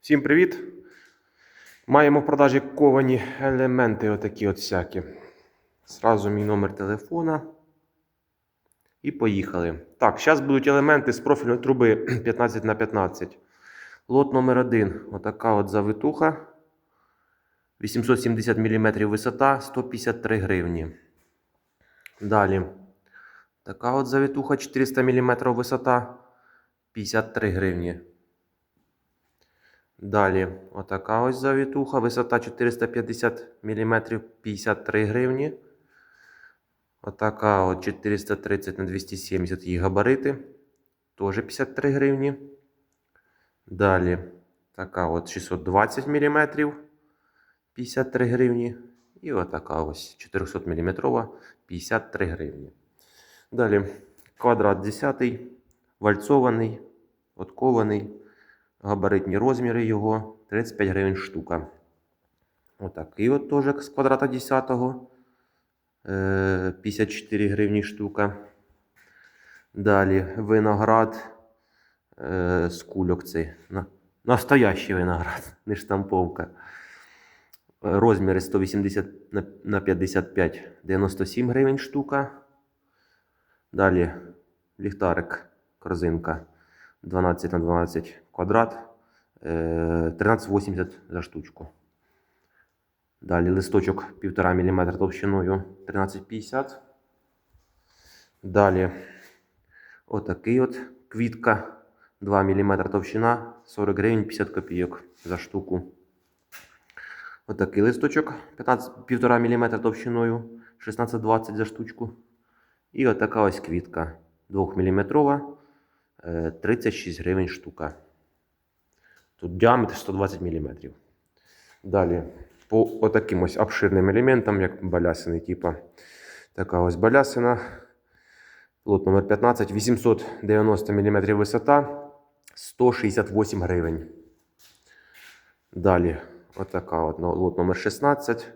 Всім привіт! Маємо в продажі ковані елементи, отакі от всякі. Зразу мій номер телефона. І поїхали. Так, зараз будуть елементи з профільної труби 15 на 15. Лот номер 1 Отака от завитуха. 870 мм висота, 153 гривні. Далі. Така от завитуха 400 мм висота, 53 гривні. Далі, отака ось завітуха, висота 450 мм, 53 гривні. Отака от 430 на 270 її габарити. Теж 53 гривні. Далі, така от 620 мм, 53 гривні. І отака ось 400 мм, 53 гривні. Далі, квадрат 10, вальцований, откований. Габаритні розміри його 35 гривень штука. Отакий от теж з квадрата 10. е, 54 гривні штука. Далі виноград е, з кульок цей. Настоящий виноград, не штамповка. Е, Розміри 180 на- на 55 97 гривень штука. Далі ліхтарик, корзинка 12 на 12 квадрат, е, 13,80 за штучку. Далі листочок 1,5 мм товщиною 13,50. Далі отакий от квітка 2 мм товщина 40 гривень 50 копійок за штуку. Отакий листочок 15, 1,5 мм товщиною 16,20 за штучку. І отака ось квітка 2 мм е, 36 гривень штука. Тут діаметр 120 мм. Далі по отаким ось обширним елементам, як балясини, типа така ось балясина. Лот номер 15, 890 мм висота, 168 гривень. Далі, отака от ну, лот номер 16.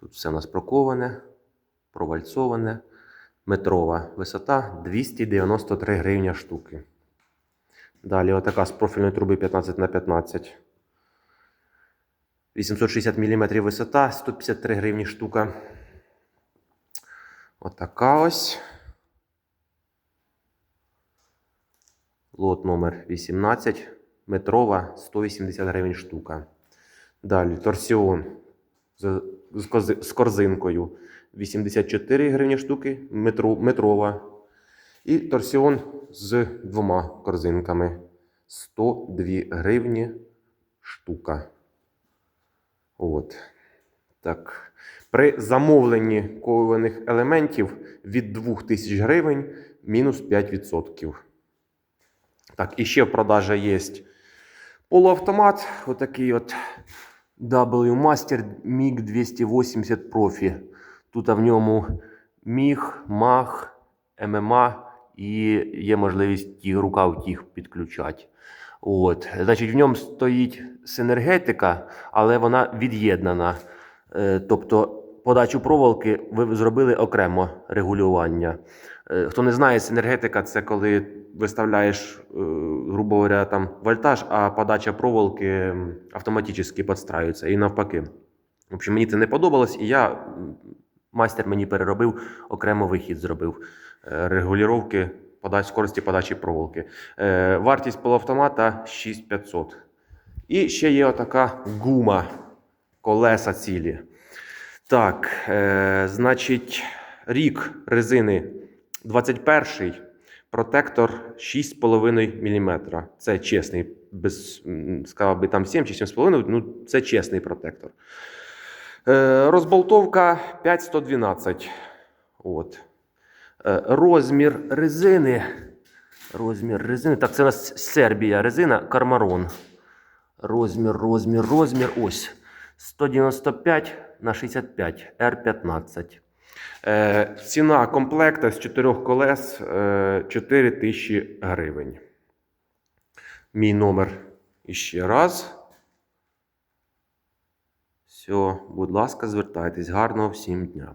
Тут все у нас проковане, провальцоване. Метрова висота 293 гривня штуки. Далі отака з профільної труби 15 на 15. 860 мм висота, 153 гривні штука. Отака ось. Лот номер 18. Метрова 180 гривень штука. Далі торсіон з, корзинкою 84 гривні штуки, метро, метрова. І торсіон з двома корзинками 102 гривні штука. От. Так. При замовленні кованих елементів від 2000 гривень мінус 5%. Так, і ще в продажі є полуавтомат. Отакий от W Master MiG 280 Profi. Тут в ньому міг, маг, ММА і є можливість ті рукав тих підключати. От. Значить, в ньому стоїть синергетика, але вона від'єднана. Е, Тобто подачу проволоки ви зробили окремо регулювання. Е, Хто не знає, синергетика це коли виставляєш, е, грубо говоря, там вольтаж, а подача проволоки автоматично підстраюється і навпаки. В общем, мені це не подобалось, і я майстер мені переробив, окремо вихід зробив е, регулювання подач, скорості подачі проволоки. Е, Вартість полуавтомата 6500. І ще є отака гума, колеса цілі. Так, е, значить, рік резини 21 протектор 6,5 мм. Це чесний, без, сказав би там 7 чи 7,5, ну це чесний протектор. Е, розболтовка 5112. От. Е, розмір резини. Розмір резини. Так, це у нас Сербія резина Кармарон. Розмір, розмір, розмір. Ось. 195 на 65 R15. Е, ціна комплекта з 4 колес е, 4 тисячі гривень. Мій номер іще раз. Все, будь ласка, звертайтесь. Гарного всім дня.